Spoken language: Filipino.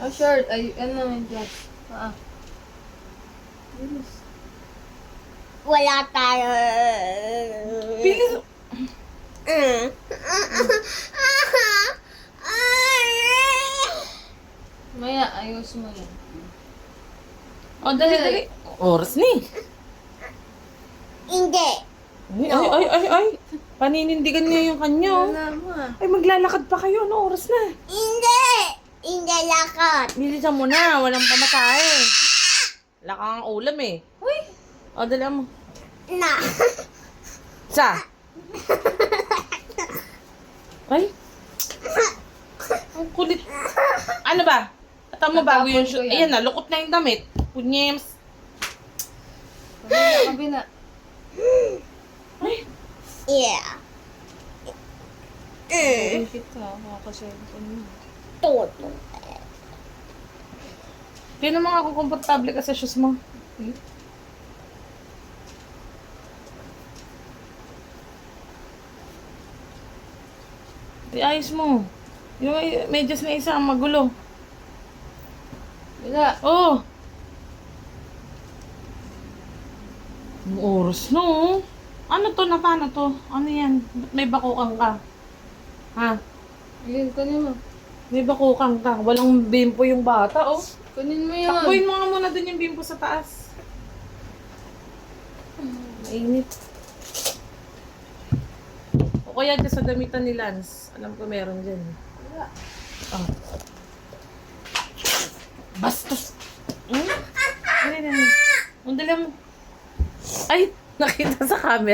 Oh, short. Ay, ano yung glass? Ah. Bilis. Wala tayo. Bilis. Mm. Maya, ayos mo yan. Oh, dali, dali. Oras ni. Hindi. Ay, ay, ay, ay, ay. Paninindigan niya yung kanya. oh. Ah. Ay, maglalakad pa kayo. Ano oras na? Hindi. Hindi lakad. Bilisan mo na. Walang pamatahe. Wala kang ulam eh. Uy! O, dali mo. Na. Sa? Ay. Ang kulit. Ano ba? Ata mo bago yung shoot. Ayan na, lukot na yung damit. Punyems. Kabila, kabila. Ay, Yeah. Mm. Bakit ka? Makakaselfon mo. Toto. Kaya naman ako komportable ka sa shoes mo. Eh? Di ayos mo. Yung may- medyas na isa magulo. Wala. Oh. Ang oras no. Ano to na paano to? Ano yan? Ba't may bakukang ka? Ha? Ayun, kunin mo. May bakukang ka. Walang bimpo yung bata, oh. Kunin mo yun. Takbuhin mo nga muna dun yung bimpo sa taas. Mainit. O kaya dyan sa damitan ni Lance. Alam ko meron dyan. Wala. Ah. Bastos. Hmm? Dali na. Ang mo. Ay, nakita sa camera.